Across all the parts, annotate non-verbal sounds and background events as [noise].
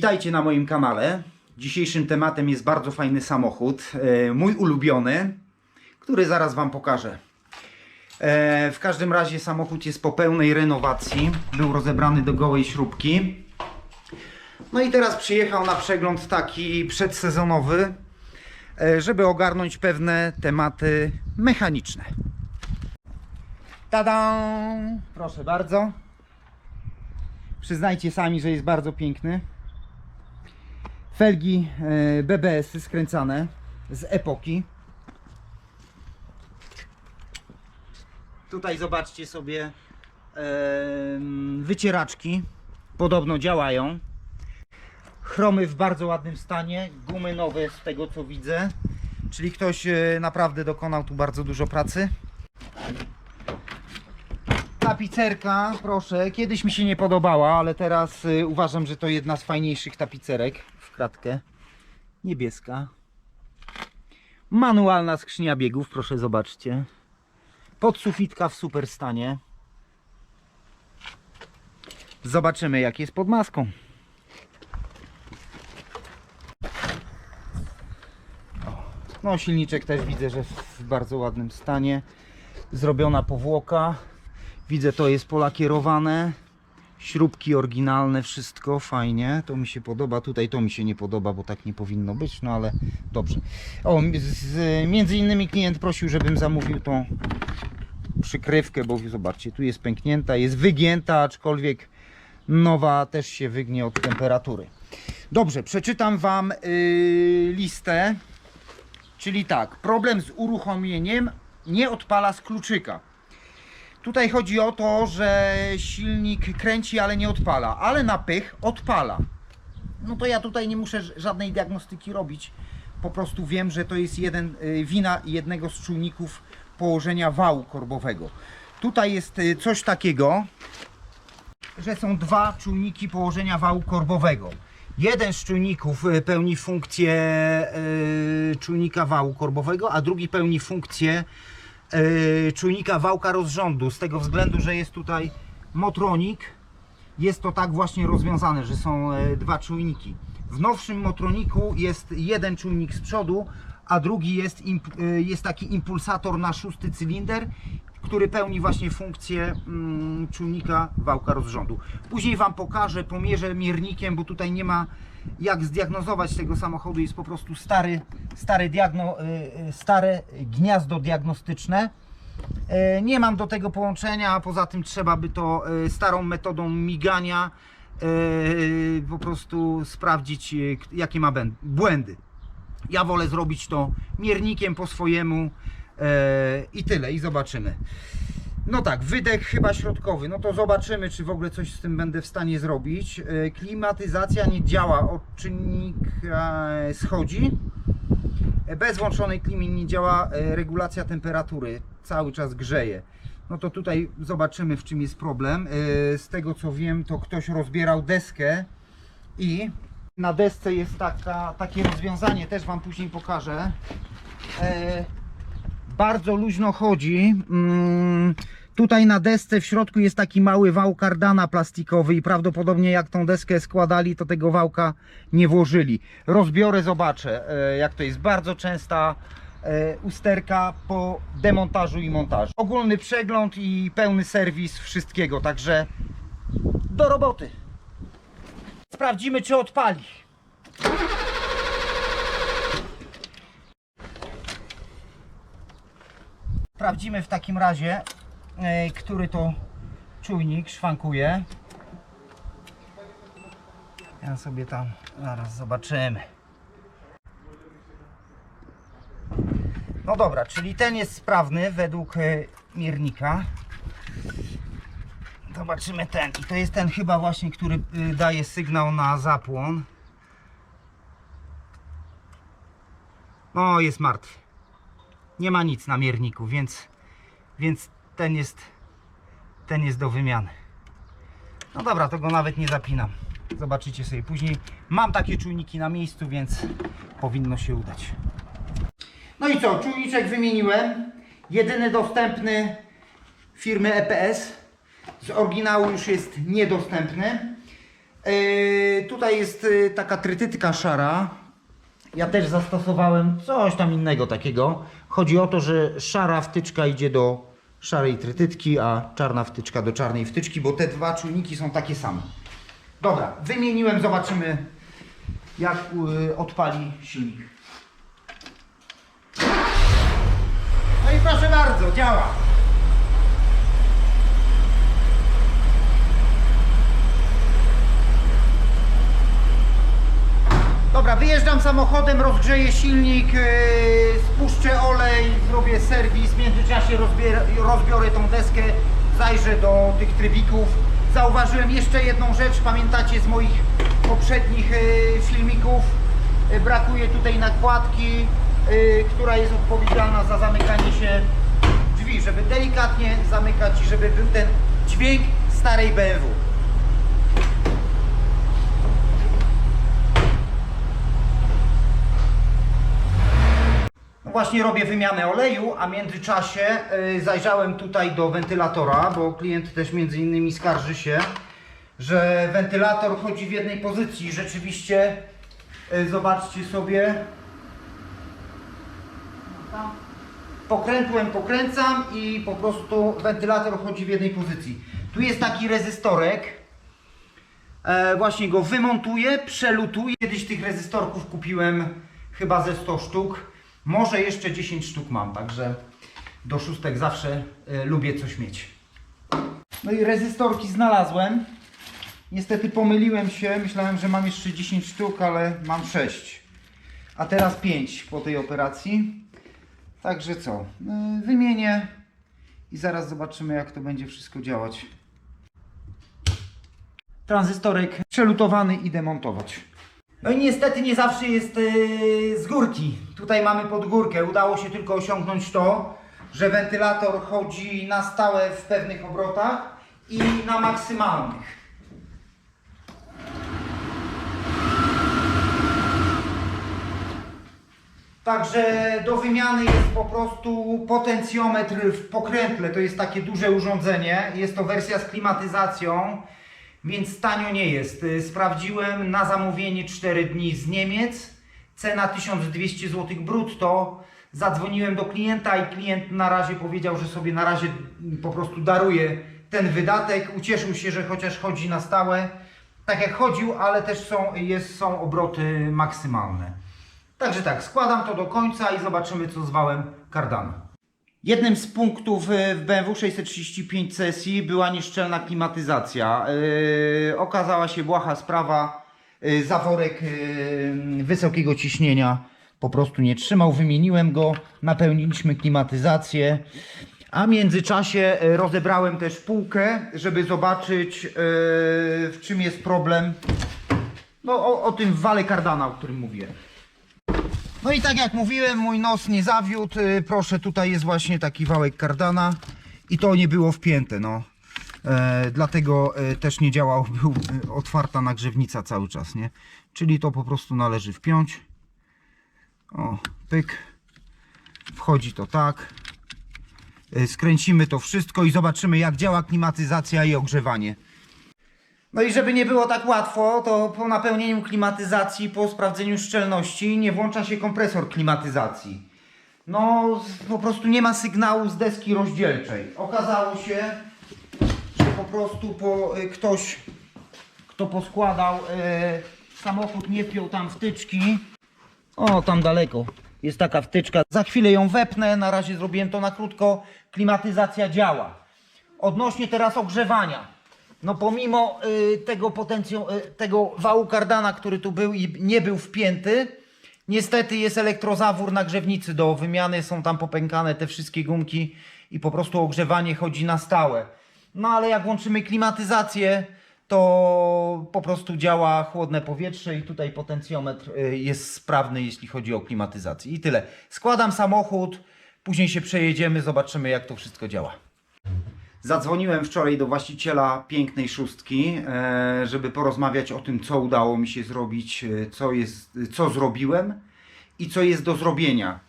Witajcie na moim kanale. Dzisiejszym tematem jest bardzo fajny samochód, e, mój ulubiony, który zaraz Wam pokażę. E, W każdym razie samochód jest po pełnej renowacji, był rozebrany do gołej śrubki. No i teraz przyjechał na przegląd taki przedsezonowy, e, żeby ogarnąć pewne tematy mechaniczne. Tada! Proszę bardzo. Przyznajcie sami, że jest bardzo piękny. Felgi e, BBS-y skręcane z epoki. Tutaj zobaczcie sobie e, wycieraczki. Podobno działają. Chromy w bardzo ładnym stanie. Gumy nowe z tego co widzę. Czyli ktoś e, naprawdę dokonał tu bardzo dużo pracy. Tapicerka, proszę. Kiedyś mi się nie podobała, ale teraz y, uważam, że to jedna z fajniejszych tapicerek kratkę. Niebieska. Manualna skrzynia biegów, proszę zobaczcie. Podsufitka w super stanie. Zobaczymy jak jest pod maską. No silniczek też widzę, że w bardzo ładnym stanie. Zrobiona powłoka. Widzę, to jest polakierowane. Śrubki oryginalne, wszystko fajnie. To mi się podoba. Tutaj to mi się nie podoba, bo tak nie powinno być, no ale dobrze. O, z, między innymi klient prosił, żebym zamówił tą przykrywkę, bo zobaczcie, tu jest pęknięta, jest wygięta, aczkolwiek nowa też się wygnie od temperatury. Dobrze, przeczytam Wam yy, listę. Czyli tak, problem z uruchomieniem nie odpala z kluczyka. Tutaj chodzi o to, że silnik kręci, ale nie odpala, ale na pych odpala. No to ja tutaj nie muszę żadnej diagnostyki robić. Po prostu wiem, że to jest jeden, y, wina jednego z czujników położenia wału korbowego. Tutaj jest y, coś takiego, że są dwa czujniki położenia wału korbowego. Jeden z czujników y, pełni funkcję czujnika wału korbowego, a drugi pełni funkcję y, czujnika wałka rozrządu. Z tego względu, że jest tutaj motronik, jest to tak właśnie rozwiązane, że są e, dwa czujniki. W nowszym motroniku jest jeden czujnik z przodu, a drugi jest, imp- e, jest taki impulsator na szósty cylinder, który pełni właśnie funkcję mm, czujnika wałka rozrządu. Później Wam pokażę, pomierzę miernikiem, bo tutaj nie ma jak zdiagnozować tego samochodu. Jest po prostu stary, stary diagno, e, e, stare gniazdo diagnostyczne. E, Nie mam do tego połączenia, a poza tym trzeba by to starą metodą migania po prostu sprawdzić, jakie ma błędy. Ja wolę zrobić to miernikiem po swojemu i tyle, i zobaczymy. No tak, wydech chyba środkowy. No to zobaczymy, czy w ogóle coś z tym będę w stanie zrobić. E, Klimatyzacja nie działa, odczynnik e, schodzi. Bez włączonej klimy nie działa e, regulacja temperatury, cały czas grzeje. No to tutaj zobaczymy w czym jest problem. E, Z tego co wiem, to ktoś rozbierał deskę i na desce jest taka, takie rozwiązanie, też Wam później pokażę. Bardzo luźno chodzi. Mm, Tutaj na desce w środku jest taki mały wał kardana plastikowy i prawdopodobnie jak tą deskę składali, to tego wałka nie włożyli. Rozbiorę, zobaczę e, jak to jest. Bardzo częsta e, usterka po demontażu i montażu. Ogólny przegląd i pełny serwis wszystkiego, także do roboty. Sprawdzimy czy odpali. Sprawdzimy w takim razie, e, który to czujnik szwankuje. Ja sobie tam zaraz zobaczymy. No dobra, czyli ten jest sprawny według e, miernika. Zobaczymy ten. I to jest ten chyba właśnie, który y, daje sygnał na zapłon. No, jest martwy. Nie ma nic na mierniku, więc, więc ten jest ten jest do wymiany. No dobra, to go nawet nie zapinam. Zobaczycie sobie później. Mam takie czujniki na miejscu, więc powinno się udać. No i co, czujniczek wymieniłem. Jedyny dostępny firmy EPS. Z oryginału już jest niedostępny. Yy, tutaj jest yy, taka trytytka szara. Ja też zastosowałem coś tam innego takiego. Chodzi o to, że szara wtyczka idzie do szarej trytytki, a czarna wtyczka do czarnej wtyczki, bo te dwa czujniki są takie same. Dobra, wymieniłem, zobaczymy jak yy, odpali silnik. No i proszę bardzo, działa. Dobra, wyjeżdżam samochodem, rozgrzeję silnik, yy, spuszczę olej, zrobię serwis, w międzyczasie rozbiorę tą deskę, zajrzę do tych trybików. Zauważyłem jeszcze jedną rzecz, pamiętacie z moich poprzednich yy, filmików, yy, brakuje tutaj nakładki, która jest odpowiedzialna za zamykanie się drzwi, żeby delikatnie zamykać i żeby był ten dźwięk starej BMW. Właśnie robię wymianę oleju, a w międzyczasie y, zajrzałem tutaj do wentylatora, bo klient też między innymi skarży się, że wentylator chodzi w jednej pozycji. Rzeczywiście, y, zobaczcie sobie. Pokrętłem pokręcam i po prostu wentylator chodzi w jednej pozycji. Tu jest taki rezystorek. E, właśnie go wymontuję, przelutuję. Kiedyś tych rezystorków kupiłem chyba ze 100 sztuk. Może jeszcze 10 sztuk mam, także do szóstek zawsze e, lubię coś mieć. No i rezystorki znalazłem. Niestety pomyliłem się, myślałem, że mam jeszcze 10 sztuk, ale mam 6. A teraz 5 po tej operacji. Także co? E, Wymienię i zaraz zobaczymy jak to będzie wszystko działać. Tranzystorek przelutowany i demontować. No i niestety nie zawsze jest yy, z górki. Tutaj mamy pod górkę. Udało się tylko osiągnąć to, że wentylator chodzi na stałe w pewnych obrotach i na maksymalnych. Także do wymiany jest po prostu potencjometr w pokrętle. To jest takie duże urządzenie. Jest to wersja z klimatyzacją, więc tanio nie jest. Y, Sprawdziłem na zamówienie 4 dni z Niemiec. Cena 1200 zł brutto. Zadzwoniłem do klienta i klient na razie powiedział, że sobie na razie mm, po prostu daruje ten wydatek. Ucieszył się, że chociaż chodzi na stałe. Tak jak chodził, ale też są, jest, są obroty maksymalne. Także tak, składam to do końca i zobaczymy co z wałem. Jednym z punktów e, w BMW 635 sesji była nieszczelna klimatyzacja. Yy, okazała się błaha sprawa. Yy, zaworek wysokiego ciśnienia po prostu nie trzymał. Wymieniłem go, napełniliśmy klimatyzację. A w międzyczasie rozebrałem też półkę, żeby zobaczyć w czym jest problem. No o, o tym wale Cardana, o którym mówiłem. No i tak jak mówiłem, mój nos nie zawiódł. Y, Proszę, tutaj jest właśnie taki wałek kardana i to nie było wpięte, no. E, dlatego e, też nie działał, [laughs] był e, otwarta nagrzewnica cały czas, nie? Czyli to po prostu należy wpiąć. O, pyk. Wchodzi to tak. E, skręcimy to wszystko i zobaczymy jak działa klimatyzacja i ogrzewanie. No i żeby nie było tak łatwo, to po napełnieniu klimatyzacji, po sprawdzeniu szczelności nie włącza się kompresor klimatyzacji. No po prostu nie ma sygnału z deski rozdzielczej. Okazało się, że po prostu po, y, ktoś, kto poskładał y, samochód, nie wpiął tam wtyczki. O, tam daleko jest taka wtyczka. Za chwilę ją wepnę, na razie zrobiłem to na krótko. Klimatyzacja działa. Odnośnie teraz ogrzewania. No pomimo y, tego potencjału, y, tego wału kardana, który tu był i nie był wpięty, niestety jest elektrozawór na grzewnicy do wymiany, są tam popękane te wszystkie gumki i po prostu ogrzewanie chodzi na stałe. No ale jak włączymy klimatyzację, to po prostu działa chłodne powietrze i tutaj potencjometr y, jest sprawny, jeśli chodzi o klimatyzację. I tyle. Składam samochód, później się przejedziemy, zobaczymy jak to wszystko działa. Zadzwoniłem wczoraj do właściciela pięknej szóstki, e, żeby porozmawiać o tym, co udało mi się zrobić, e, co, jest, co zrobiłem i co jest do zrobienia.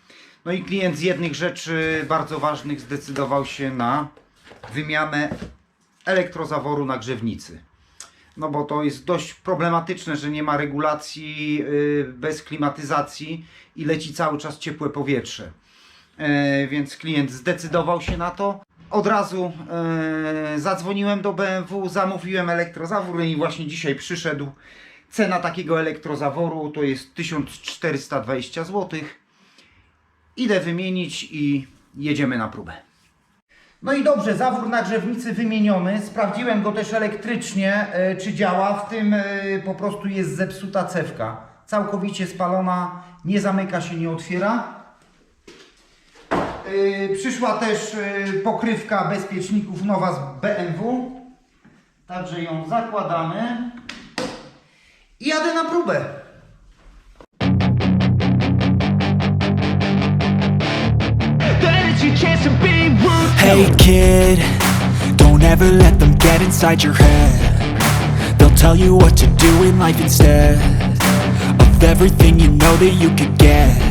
No i klient z jednych rzeczy bardzo ważnych zdecydował się na wymianę elektrozaworu na grzewnicy. no bo to jest dość problematyczne, że nie ma regulacji y, bez klimatyzacji i leci cały czas ciepłe powietrze. E, więc klient zdecydował się na to. Od razu e, zadzwoniłem do BMW, zamówiłem elektrozawór i właśnie dzisiaj przyszedł. Cena takiego elektrozaworu to jest 1420 zł. Idę wymienić i jedziemy na próbę. No i dobrze, zawór nagrzewnicy wymieniony. Sprawdziłem go też elektrycznie, e, czy działa. W tym e, po prostu jest zepsuta cewka. Całkowicie spalona, nie zamyka się, nie otwiera. E, Przyszła też e, pokrywka bezpieczników nowa z BMW. Także ją zakładamy. I jadę na próbę. Hey kid, don't ever let them get inside your head. They'll tell you what to do in life instead of everything you know that you could get.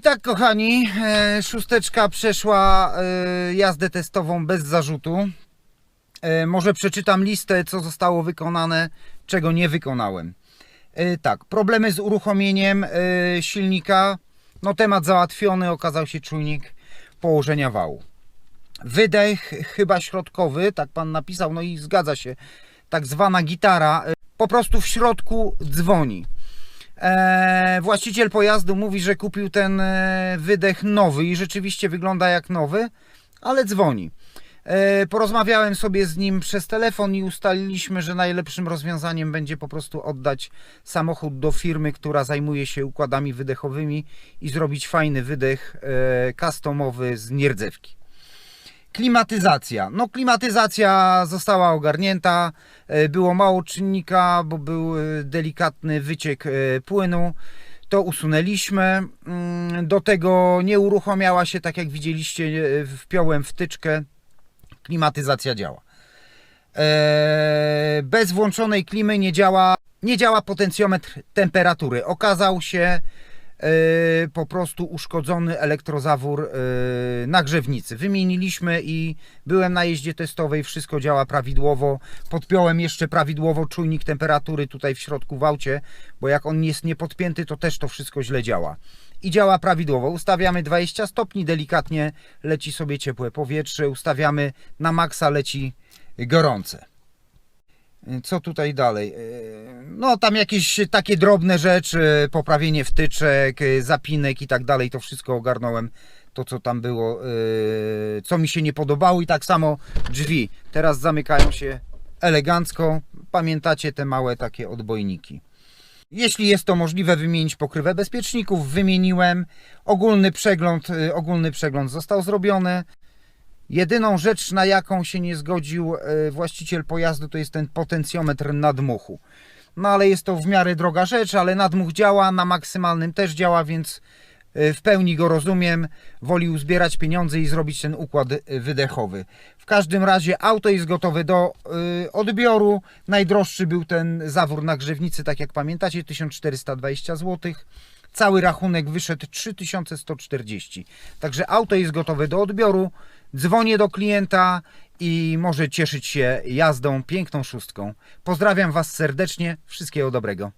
i tak, kochani, e, szósteczka przeszła e, jazdę testową bez zarzutu. E, może przeczytam listę, co zostało wykonane, czego nie wykonałem. Tak, problemy z uruchomieniem silnika. No, temat załatwiony, okazał się czujnik położenia wału. Wydech chyba środkowy, tak pan napisał, no i zgadza się. Tak zwana gitara po prostu w środku dzwoni. E, właściciel pojazdu mówi, że kupił ten e, wydech nowy i rzeczywiście wygląda jak nowy, ale dzwoni. E, porozmawiałem sobie z nim przez telefon i ustaliliśmy, że najlepszym rozwiązaniem będzie po prostu oddać samochód do firmy, która zajmuje się układami wydechowymi i zrobić fajny wydech e, customowy z nierdzewki. Klimatyzacja. No, klimatyzacja została ogarnięta. E, Było mało czynnika, bo był e, delikatny wyciek e, płynu. To usunęliśmy. Mm, Do tego nie uruchamiała się, tak jak widzieliście, wpiąłem wtyczkę. Klimatyzacja działa. Bez włączonej klimy nie działa, nie działa potencjometr temperatury. Okazał się po prostu uszkodzony elektrozawór e, nagrzewnicy. Wymieniliśmy i byłem na jeździe testowej, wszystko działa prawidłowo. Podpiąłem jeszcze prawidłowo czujnik temperatury tutaj w środku w aucie, bo jak on jest niepodpięty, to też to wszystko źle działa. I działa prawidłowo. Ustawiamy 20 stopni, delikatnie leci sobie ciepłe powietrze. Ustawiamy na maksa, leci gorące. Co tutaj dalej? Yy, No tam jakieś takie drobne rzeczy, poprawienie wtyczek, yy, zapinek i tak dalej, to wszystko ogarnąłem. To co tam było, yy, co mi się nie podobało i tak samo drzwi. Teraz zamykają się elegancko. Pamiętacie te małe takie odbojniki. Jeśli jest to możliwe wymienić pokrywę bezpieczników, wymieniłem. Ogólny przegląd, ogólny przegląd został zrobiony. Jedyną rzecz, na jaką się nie zgodził e, właściciel pojazdu, to jest ten potencjometr nadmuchu. No ale jest to w miarę droga rzecz, ale nadmuch działa, na maksymalnym też działa, więc e, w pełni go rozumiem. Wolił zbierać pieniądze i zrobić ten układ e, wydechowy. W każdym razie auto jest gotowe do odbioru. Najdroższy był ten zawór na grzewnicy, tak jak pamiętacie, 1420 zł. Cały rachunek wyszedł 3140. Także auto jest gotowe do odbioru. Dzwonię do klienta i może cieszyć się jazdą piękną szóstką. Pozdrawiam Was serdecznie. Wszystkiego dobrego.